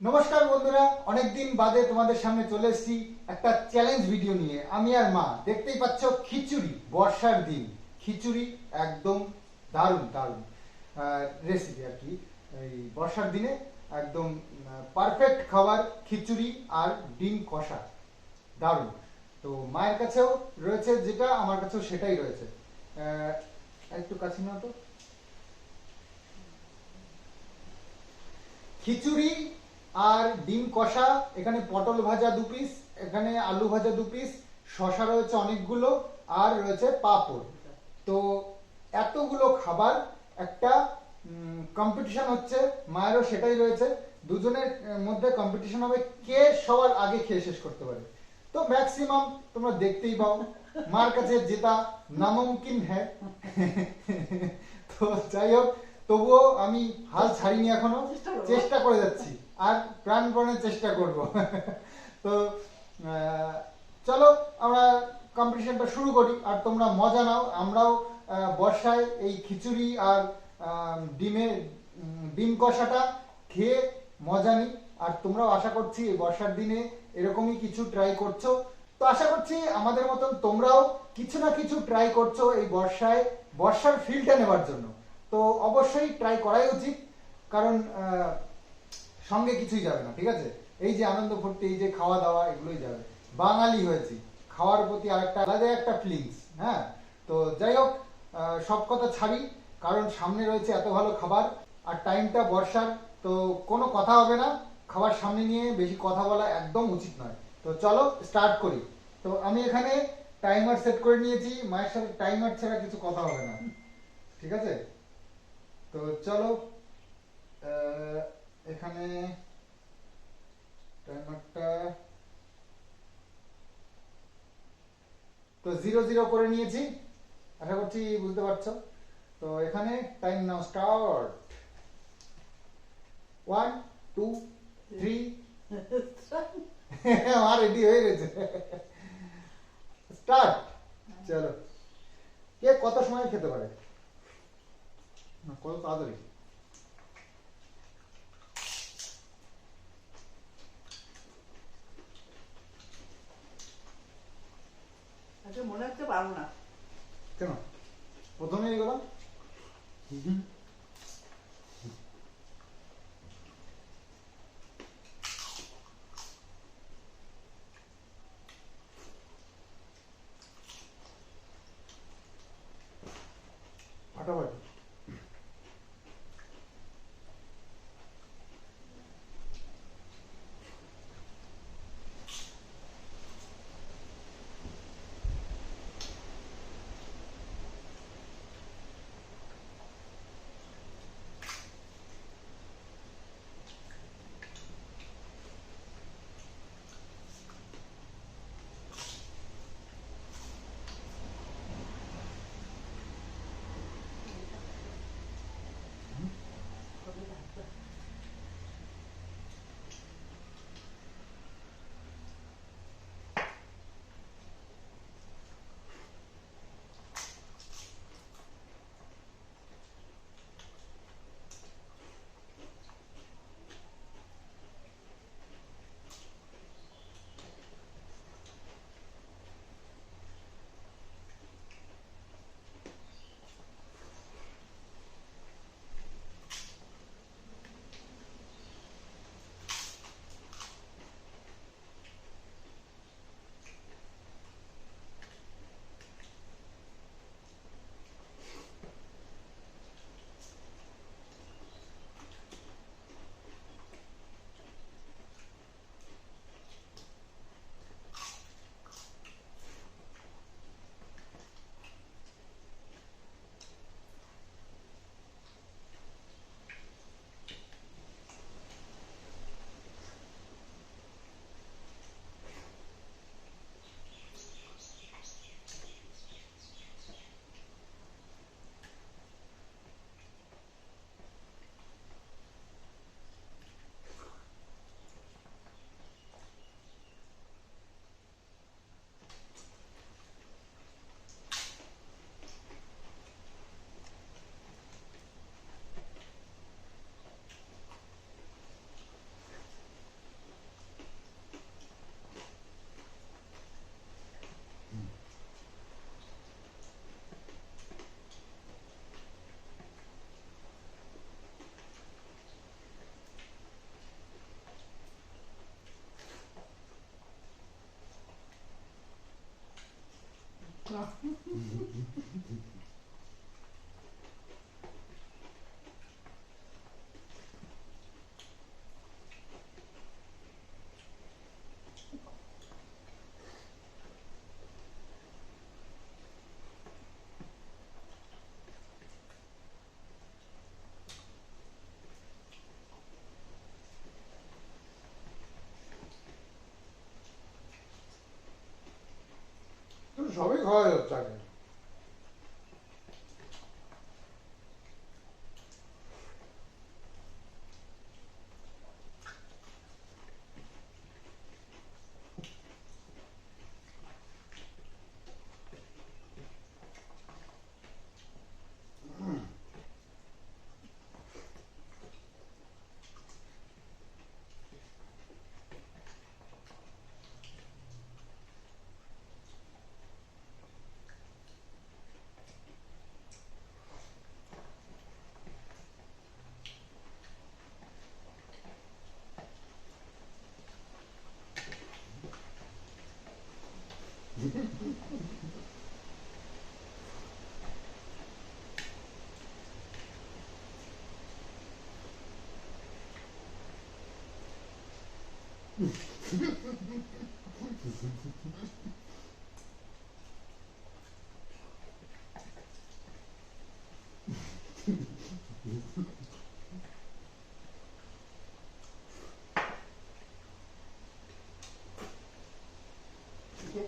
নমস্কার বন্ধুরা, অনেকদিন বাদে তোমাদের সামনে চলে এসেছি একটা চ্যালেঞ্জ ভিডিও নিয়ে। আমি আর মা, দেখতেই পাচ্ছ খিচুড়ি, বর্ষার দিন। খিচুড়ি একদম দারুণ দারুণ। রেসিপি আর কি। এই বর্ষার দিনে একদম পারফেক্ট খাবার খিচুড়ি আর ডিম কষা। দারুণ। তো মায়ের কাছেও রয়েছে যেটা, আমার কাছেও সেটাই রয়েছে। একটু কাছে নাও তো। খিচুড়ি আর ডিম কষা, এখানে পটল ভাজা দু পিস এখানে আলু ভাজা দু পিস শশা রয়েছে অনেকগুলো, আর রয়েছে পাঁপড়। তো এতগুলো খাবার, একটা কম্পিটিশন হচ্ছে, মায়েরও সেটাই রয়েছে। দুজনের মধ্যে কম্পিটিশন হবে কে সবার আগে খেয়ে শেষ করতে পারে। তো ম্যাক্সিমাম তোমরা দেখতেই পাও, মার কাছে জেতা, নামুমকিন হ্যাঁ তো যাই হোক তবুও আমি হাল ছাড়িনি এখনও। চেষ্টা করে যাচ্ছি। আর প্রাণপণে চেষ্টা করব। তো চলো আমরা কম্পিটিশনটা শুরু করি। আর তোমরা মজা নাও। আমরাও বর্ষায় এই খিচুড়ি আর ডিমের ডিম কষাটা খেয়ে মজা নিই। আর তোমরাও আশা করছি এই বর্ষার দিনে এরকমই কিছু ট্রাই করছ। তো আশা করছি আমাদের মতন তোমরাও কিছু না কিছু ট্রাই করছ এই বর্ষায় বর্ষার ফিলটা নেবার জন্য। তো অবশ্যই ট্রাই করাই উচিত, কারণ সঙ্গে কিছুই যাবে না, ঠিক আছে? এই যে আনন্দ ফুর্তি, এই যে খাওয়া দাওয়া, এগুলোই যাবে। বাঙালি হয়েছি, খাওয়ার প্রতি আরেকটা আলাদা একটা ফিলিংস হ্যাঁ? তো যাই হোক সব কথা ছাড়ি, কারণ সামনে রয়েছে এত ভালো খাবার, আর টাইমটা বর্ষার, তো কোনো কথা হবে না, খাবার সামনে নিয়ে বেশি কথা বলা একদম উচিত নয়। তো চলো স্টার্ট করি। তো আমি এখানে টাইমার সেট করে নিয়েছি, মায়ের সাথে টাইমার ছাড়া কিছু কথা হবে না, ঠিক আছে? তো চলো এখানে টাইমারটা তো জিরো জিরো করে নিয়েছি। আশা করছি বুঝতে পারছ। তো এখানে time now start one two three আমার রেডি হয়ে গেছে। স্টার্ট চলো। কে কত সময় খেতে পারে? না কত তাড়াতাড়ি かわい。যে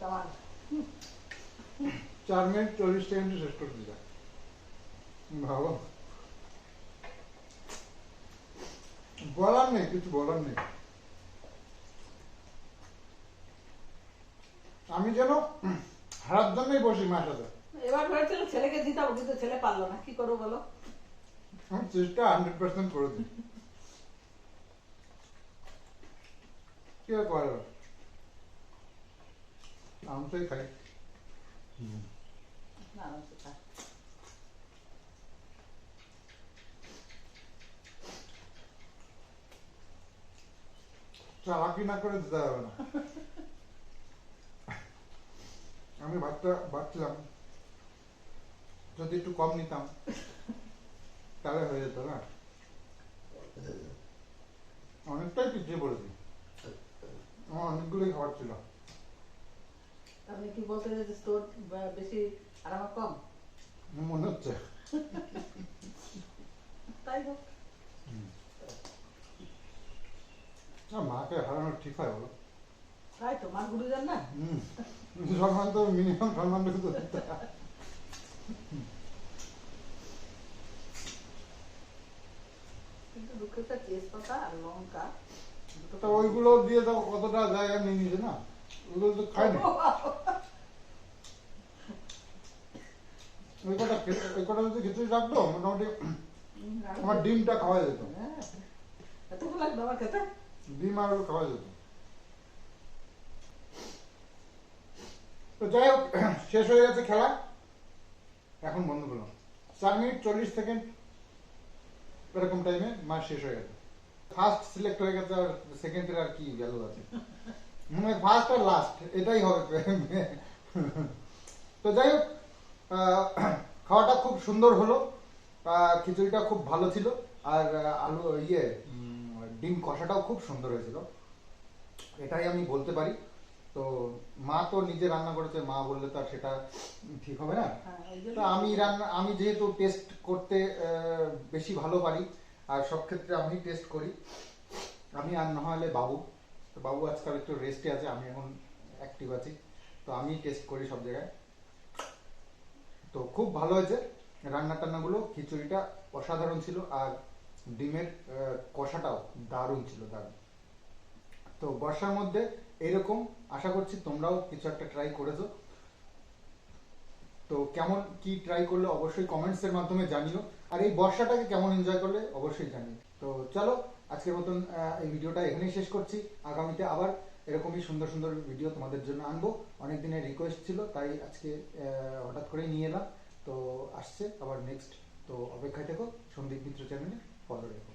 তোমার চার মিনিট চল্লিশ সেকেন্ডে শেষ করে দিলাম ভালো বলার নেই কিছু বলার নেই আমি যেন হারার জন্যই বসি মার সাথে। এবার ভেবেছিল ছেলেকে কিন্তু ছেলে পারল না। কি করব বলো? আমি চেষ্টা হান্ড্রেড পার্সেন্ট করে দিই। কি আর করা যাবে খাই। না চালাকি না করে দিতে হবে না। আমি ভাতটা ভাবছিলাম যদি একটু কম নিতাম তাহলে হয়ে যেত না? অনেকটাই পিছিয়ে পড়েছি। আমার অনেকগুলোই খাবার ছিল। আপনি কি বলতে যে তোর বেশি আর আমার কম? মনে হচ্ছে। তাই হোক। মাকে হারানো ঠিক হয় বলো। তাই তো মা গুরুজন না? হুম। সম্মান তো মিনিমাম সম্মানটুকু তো কিন্তু দুঃখের তেজপাতা আর লঙ্কা দুটো ওইগুলো দিয়ে দাও কতটা জায়গা নিয়ে নিয়েছে না? ওগুলো তো খায় না। ওই কটা ওই কটা যদি খিচুড়ি রাখতো মোটামুটি আমার ডিমটা খাওয়া যেত। হ্যাঁ। এতক্ষণ আমার খেতে? ডিম আর খাওয়া যেত। তো যাই হোক, শেষ হয়ে গেছে খেলা। এখন বন্ধ করলাম। চার মিনিট চল্লিশ সেকেন্ড, এরকম টাইমে মাস শেষ হয়ে গেছে। ফার্স্ট সিলেক্ট হয়ে গেছে আর সেকেন্ডের আর কি ভ্যালু আছে? মনে হয় ফার্স্ট আর লাস্ট এটাই হবে তো যাই হোক খাওয়াটা খুব সুন্দর হলো। খিচুড়িটা খুব ভালো ছিল। আর আলু ইয়ে ডিম কষাটাও খুব সুন্দর হয়েছিল। এটাই আমি বলতে পারি। তো মা তো নিজে রান্না করেছে মা বললে তো আর সেটা ঠিক হবে না। হ্যাঁ, তো আমি রান্না আমি যেহেতু টেস্ট করতে বেশি ভালো পারি আর সব ক্ষেত্রে আমি টেস্ট করি। আমি আর না হলে বাবু তো বাবু আজকাল একটু রেস্টে আছে আমি এখন অ্যাক্টিভ আছি তো আমি টেস্ট করি সব জায়গায়। তো খুব ভালো হয়েছে রান্না টান্নাগুলো খিচুড়িটা অসাধারণ ছিল আর ডিমের কষাটাও দারুণ ছিল দারুণ। তো বর্ষার মধ্যে এরকম আশা করছি তোমরাও কিছু একটা ট্রাই করেছ। তো কেমন, কি ট্রাই করলে অবশ্যই কমেন্টস এর মাধ্যমে জানিও। আর এই বর্ষাটাকে কেমন এনজয় করলে অবশ্যই জানিও। তো চলো, আজকের মতন এই ভিডিওটা এখানেই শেষ করছি। আগামীতে আবার এরকমই সুন্দর সুন্দর ভিডিও তোমাদের জন্য আনব। অনেক দিনের রিকোয়েস্ট ছিল, তাই আজকে হঠাৎ করেই নিয়ে এলাম। তো আসছে আবার নেক্সট তো অপেক্ষায় থেকো, সন্দীপ মিত্র চ্যানেলে ফলো রেখো।